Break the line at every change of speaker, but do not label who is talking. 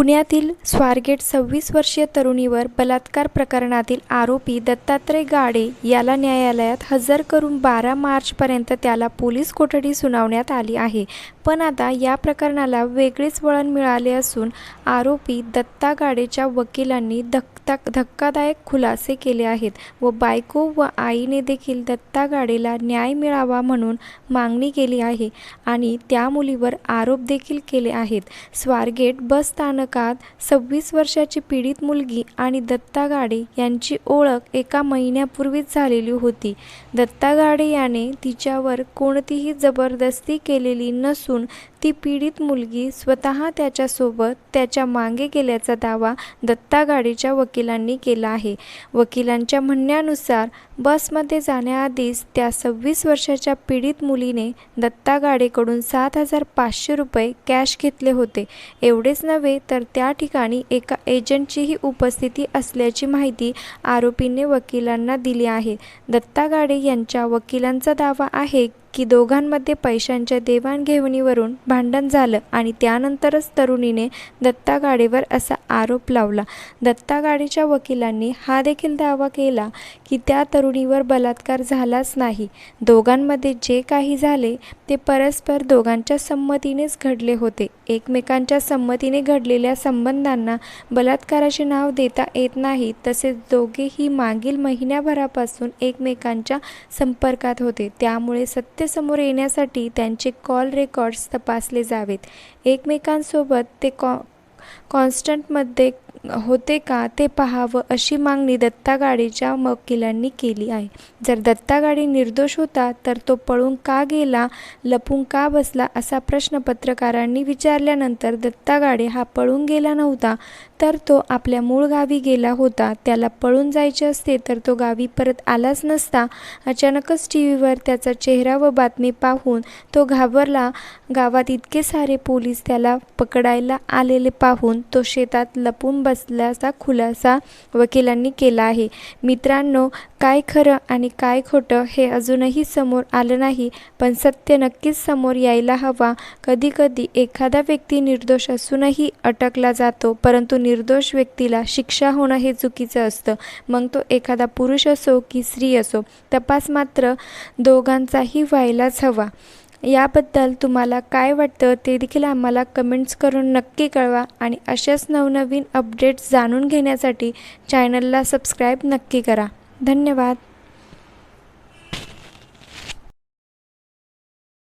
पुण्यातील स्वारगेट सव्वीस वर्षीय तरुणीवर बलात्कार प्रकरणातील आरोपी दत्तात्रय गाडे याला न्यायालयात हजर करून बारा मार्चपर्यंत त्याला पोलीस कोठडी सुनावण्यात आली आहे. पण आता या प्रकरणाला वेगळेच वळण मिळाले असून आरोपी दत्ता गाडेच्या वकिलांनी धक्का धक्कादायक खुलासे केले आहेत व बायको व आईने देखील दत्ता गाडेला न्याय मिळावा म्हणून मागणी केली आहे आणि त्या मुलीवर आरोप देखील केले आहेत. स्वारगेट बस स्थानकात सव्वीस वर्षाची पीडित मुलगी आणि दत्ता गाडे यांची ओळख एका महिन्यापूर्वीच झालेली होती. दत्ता गाडे याने तिच्यावर कोणतीही जबरदस्ती केलेली नसून ती पीडित मुलगी स्वतः त्याच्यासोबत त्याच्यामागे गेल्याचा दावा दत्ता गाडीच्या वकिलांनी केला आहे. वकिलांच्या म्हणण्यानुसार बसमध्ये जाण्याआधीच त्या सव्वीस वर्षाच्या पीडित मुलीने दत्ता गाडेकडून सात हजार पाचशे रुपये कॅश घेतले होते. एवढेच नव्हे तर त्या ठिकाणी एका एजंटचीही उपस्थिती असल्याची माहिती आरोपीने वकिलांना दिली आहे. दत्ता गाडे यांच्या वकिलांचा दावा आहे की दोघांमध्ये पैशांच्या देवाणघेवणीवरून भांडण झालं आणि त्यानंतरच तरुणीने दत्ता गाडेवर असा आरोप लावला. दत्ता गाडेच्या वकिलांनी हा देखील दावा केला की त्या तरुणीवर बलात्कार झालाच नाही. दोघांमध्ये जे काही झाले ते परस्पर दोघांच्या संमतीनेच घडले होते. एकमेकांच्या संमतीने घडलेल्या संबंधांना बलात्काराचे नाव देता येत नाही तसेच दोघेही मागील महिन्याभरापासून एकमेकांच्या संपर्कात होते. त्यामुळे सत्य समोर येण्यासाठी त्यांचे कॉल रेकॉर्ड्स तपासले जावेत. एकमेकांसोबत ते कॉ कॉन्स्टंटमध्ये होते का ते पहावं अशी मागणी दत्तागाडेच्या वकिलांनी केली आहे. जर दत्तागाडी निर्दोष होता तर तो पळून का गेला लपून का बसला असा प्रश्न पत्रकारांनी विचारल्यानंतर दत्ता गाडे हा पळून गेला नव्हता तर तो आपल्या मूळ गावी गेला होता. त्याला पळून जायचे असते तर तो गावी परत आलाच नसता. अचानकच टी व्हीवर त्याचा चेहरा व बातमी पाहून तो घाबरला. गावात इतके सारे पोलीस त्याला पकडायला आलेले पाहून तो शेतात लपून बसल्याचा खुलासा वकिलांनी केला आहे. मित्रांनो काय खरं आणि काय खोटं हे अजूनही समोर आलं नाही पण सत्य नक्कीच समोर यायला हवा. कधीकधी एखादा व्यक्ती निर्दोष असूनही अटकला जातो परंतु निर्दोष व्यक्तीला शिक्षा होणं हे चुकीचं असतं. मग तो एखादा पुरुष असो की स्त्री असो तपास मात्र दोघांचाही व्हायलाच हवा. याबद्दल तुम्हाला काय वाटतं ते देखील आम्हाला कमेंट्स करून नक्की कळवा. आणि अशाच नवनवीन अपडेट्स जाणून घेण्यासाठी चॅनलला सबस्क्राईब नक्की करा. धन्यवाद.